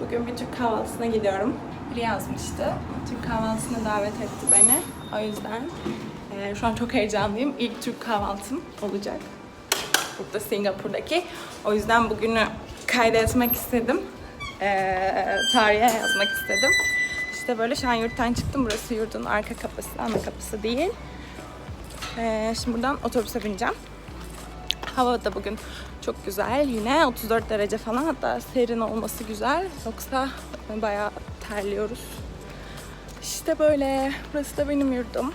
Bugün bir Türk kahvaltısına gidiyorum. Biri yazmıştı. Türk kahvaltısına davet etti beni. O yüzden e, şu an çok heyecanlıyım. İlk Türk kahvaltım olacak. Burada Singapur'daki. O yüzden bugünü kaydetmek istedim. E, tarihe yazmak istedim. İşte böyle şu an yurttan çıktım. Burası yurdun arka kapısı, ana kapısı değil. E, şimdi buradan otobüse bineceğim. Hava da bugün çok güzel. Yine 34 derece falan. Hatta serin olması güzel. Yoksa bayağı terliyoruz. İşte böyle. Burası da benim yurdum.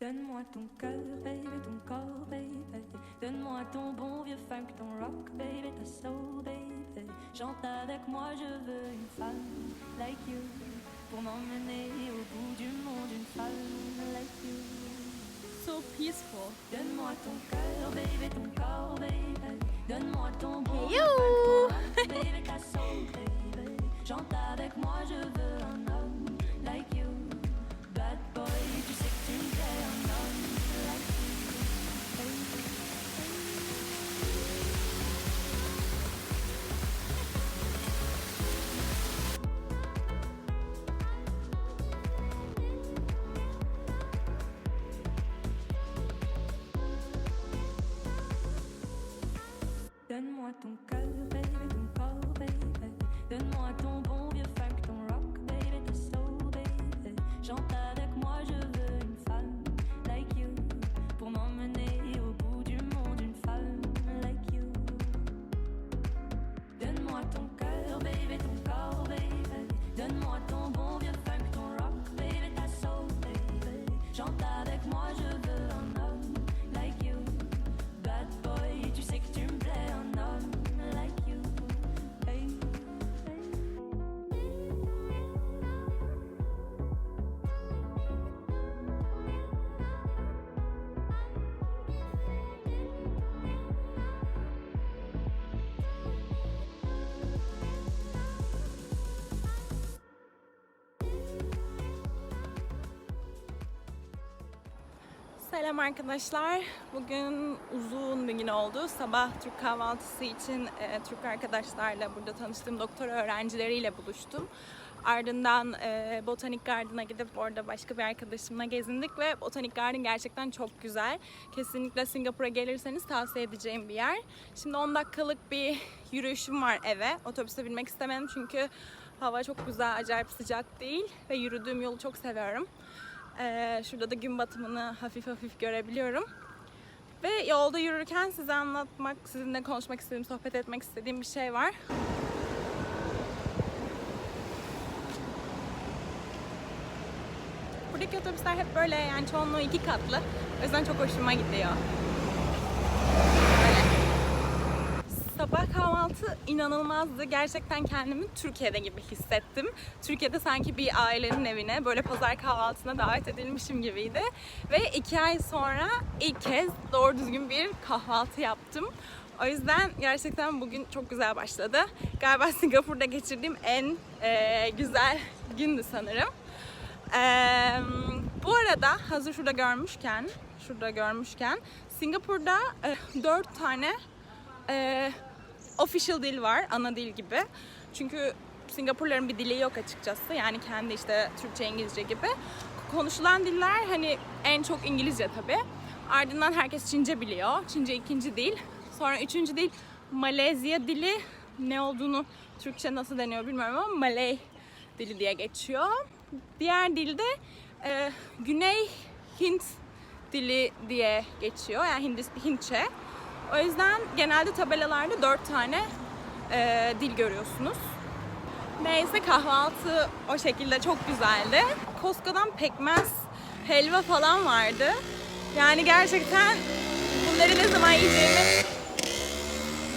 Donne-moi ton cœur, baby, ton corps, baby. Donne-moi ton bon vieux funk, ton rock, baby, ta soul, baby. Chante avec moi, je veux une femme like you. Pour m'emmener au bout du monde, une femme like you. So peaceful. Donne-moi ton cœur, baby, ton corps, baby. Donne-moi ton bon vieux funk, ton rock, baby, ta soul, baby. Chante avec moi, je veux un ton cœur, baby, Selam arkadaşlar. Bugün uzun bir gün oldu. Sabah Türk kahvaltısı için e, Türk arkadaşlarla burada tanıştığım doktor öğrencileriyle buluştum. Ardından e, Botanik Garden'a gidip orada başka bir arkadaşımla gezindik ve Botanik Garden gerçekten çok güzel. Kesinlikle Singapur'a gelirseniz tavsiye edeceğim bir yer. Şimdi 10 dakikalık bir yürüyüşüm var eve. Otobüse binmek istemedim çünkü hava çok güzel, acayip sıcak değil ve yürüdüğüm yolu çok seviyorum. Ee, şurada da gün batımını hafif hafif görebiliyorum. Ve yolda yürürken size anlatmak, sizinle konuşmak istediğim, sohbet etmek istediğim bir şey var. Buradaki otobüsler hep böyle yani çoğunluğu iki katlı. O yüzden çok hoşuma gidiyor. Böyle. Sabah kahvaltı inanılmazdı. Gerçekten kendimi Türkiye'de gibi hissettim. Türkiye'de sanki bir ailenin evine böyle pazar kahvaltısına davet edilmişim gibiydi. Ve iki ay sonra ilk kez doğru düzgün bir kahvaltı yaptım. O yüzden gerçekten bugün çok güzel başladı. Galiba Singapur'da geçirdiğim en e, güzel gündü sanırım. Eee, bu arada hazır şurada görmüşken, şurada görmüşken Singapur'da e, 4 tane e, official dil var, ana dil gibi. Çünkü Singapurların bir dili yok açıkçası. Yani kendi işte Türkçe, İngilizce gibi. Konuşulan diller hani en çok İngilizce tabii. Ardından herkes Çince biliyor. Çince ikinci dil. Sonra üçüncü dil Malezya dili. Ne olduğunu Türkçe nasıl deniyor bilmiyorum ama Malay dili diye geçiyor. Diğer dilde e, Güney Hint dili diye geçiyor. Yani Hindis- Hintçe. O yüzden genelde tabelalarda dört tane e, dil görüyorsunuz. Neyse kahvaltı o şekilde çok güzeldi. Costco'dan pekmez, helva falan vardı. Yani gerçekten bunları ne zaman yiyeceğimi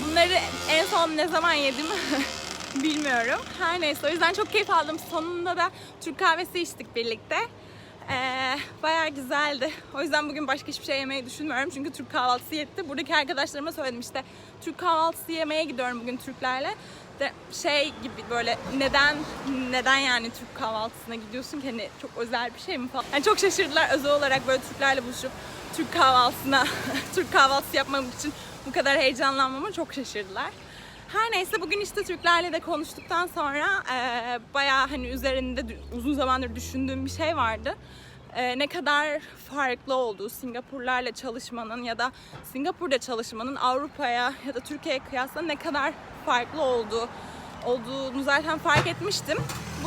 Bunları en son ne zaman yedim bilmiyorum. Her neyse o yüzden çok keyif aldım. Sonunda da Türk kahvesi içtik birlikte. Ee, bayağı güzeldi. O yüzden bugün başka hiçbir şey yemeyi düşünmüyorum. Çünkü Türk kahvaltısı yetti. Buradaki arkadaşlarıma söyledim işte Türk kahvaltısı yemeye gidiyorum bugün Türklerle. De şey gibi böyle neden neden yani Türk kahvaltısına gidiyorsun ki hani çok özel bir şey mi falan. Yani çok şaşırdılar özel olarak böyle Türklerle buluşup Türk kahvaltısına Türk kahvaltısı yapmam için bu kadar heyecanlanmama çok şaşırdılar. Her neyse bugün işte Türklerle de konuştuktan sonra e, bayağı hani üzerinde uzun zamandır düşündüğüm bir şey vardı. E, ne kadar farklı olduğu Singapurlarla çalışmanın ya da Singapur'da çalışmanın Avrupa'ya ya da Türkiye'ye kıyasla ne kadar farklı olduğu olduğunu zaten fark etmiştim.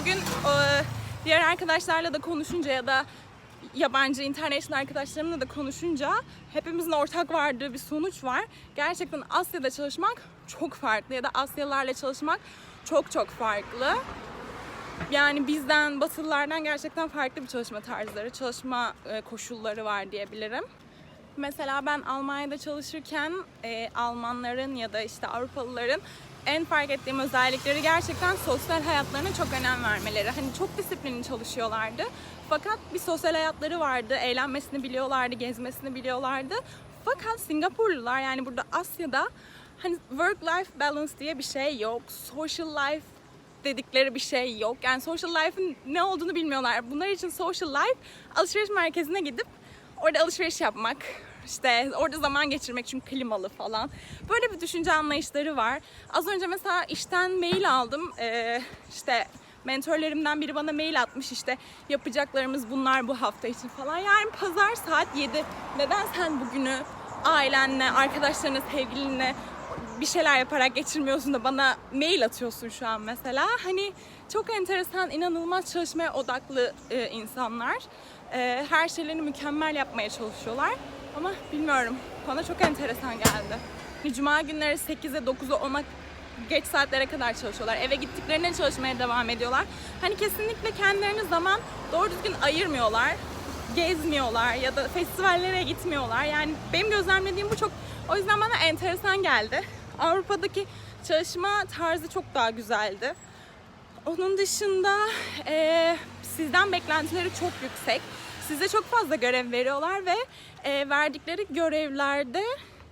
Bugün e, diğer arkadaşlarla da konuşunca ya da yabancı international arkadaşlarımla da konuşunca hepimizin ortak vardığı bir sonuç var. Gerçekten Asya'da çalışmak çok farklı ya da Asyalılarla çalışmak çok çok farklı. Yani bizden, Batılılardan gerçekten farklı bir çalışma tarzları, çalışma e, koşulları var diyebilirim. Mesela ben Almanya'da çalışırken e, Almanların ya da işte Avrupalıların en fark ettiğim özellikleri gerçekten sosyal hayatlarına çok önem vermeleri. Hani çok disiplinli çalışıyorlardı. Fakat bir sosyal hayatları vardı. Eğlenmesini biliyorlardı, gezmesini biliyorlardı. Fakat Singapurlular yani burada Asya'da hani work life balance diye bir şey yok. Social life dedikleri bir şey yok. Yani social life'ın ne olduğunu bilmiyorlar. Bunlar için social life alışveriş merkezine gidip orada alışveriş yapmak, işte orada zaman geçirmek çünkü klimalı falan. Böyle bir düşünce anlayışları var. Az önce mesela işten mail aldım. Ee, işte mentorlarımdan biri bana mail atmış işte yapacaklarımız bunlar bu hafta için falan. Yani pazar saat 7. Neden sen bugünü ailenle, arkadaşlarına, sevgilinle bir şeyler yaparak geçirmiyorsun da bana mail atıyorsun şu an mesela. Hani çok enteresan, inanılmaz çalışmaya odaklı e, insanlar. E, her şeylerini mükemmel yapmaya çalışıyorlar. Ama bilmiyorum, bana çok enteresan geldi. Cuma günleri 8'e, 9'a, 10'a geç saatlere kadar çalışıyorlar. Eve gittiklerinde çalışmaya devam ediyorlar. Hani kesinlikle kendilerine zaman doğru düzgün ayırmıyorlar gezmiyorlar ya da festivallere gitmiyorlar. Yani benim gözlemlediğim bu çok o yüzden bana enteresan geldi. Avrupa'daki çalışma tarzı çok daha güzeldi. Onun dışında eee, sizden beklentileri çok yüksek. Size çok fazla görev veriyorlar ve eee, verdikleri görevlerde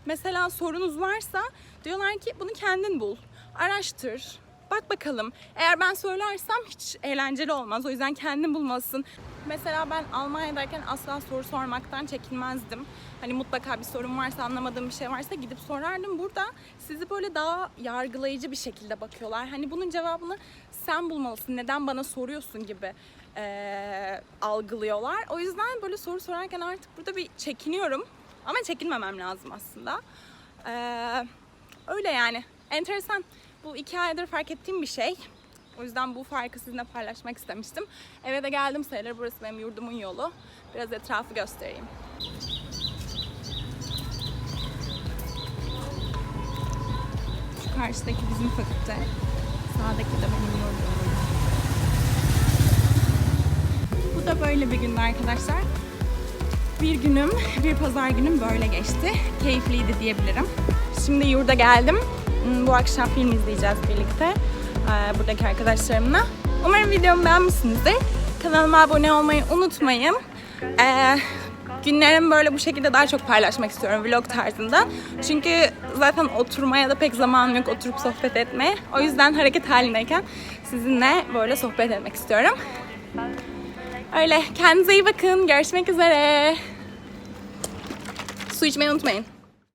mesela sorunuz varsa diyorlar ki bunu kendin bul, araştır, bak bakalım. Eğer ben söylersem hiç eğlenceli olmaz. O yüzden kendin bulmalısın. Mesela ben Almanya'dayken asla soru sormaktan çekinmezdim. Hani mutlaka bir sorun varsa, anlamadığım bir şey varsa gidip sorardım. Burada sizi böyle daha yargılayıcı bir şekilde bakıyorlar. Hani bunun cevabını sen bulmalısın, neden bana soruyorsun gibi eee, algılıyorlar. O yüzden böyle soru sorarken artık burada bir çekiniyorum. Ama çekinmemem lazım aslında. Eee, öyle yani. Enteresan. Bu iki aydır fark ettiğim bir şey. O yüzden bu farkı sizinle paylaşmak istemiştim. Eve de geldim sayılır. Burası benim yurdumun yolu. Biraz etrafı göstereyim. Şu karşıdaki bizim fakülte. Sağdaki de benim yurdum. Bu da böyle bir gündü arkadaşlar. Bir günüm, bir pazar günüm böyle geçti. Keyifliydi diyebilirim. Şimdi yurda geldim. Bu akşam film izleyeceğiz birlikte. Buradaki arkadaşlarımla. Umarım videomu beğenmişsinizdir. Kanalıma abone olmayı unutmayın. Ee, günlerimi böyle bu şekilde daha çok paylaşmak istiyorum vlog tarzında. Çünkü zaten oturmaya da pek zamanım yok oturup sohbet etmeye. O yüzden hareket halindeyken sizinle böyle sohbet etmek istiyorum. Öyle. Kendinize iyi bakın. Görüşmek üzere. Su içmeyi unutmayın.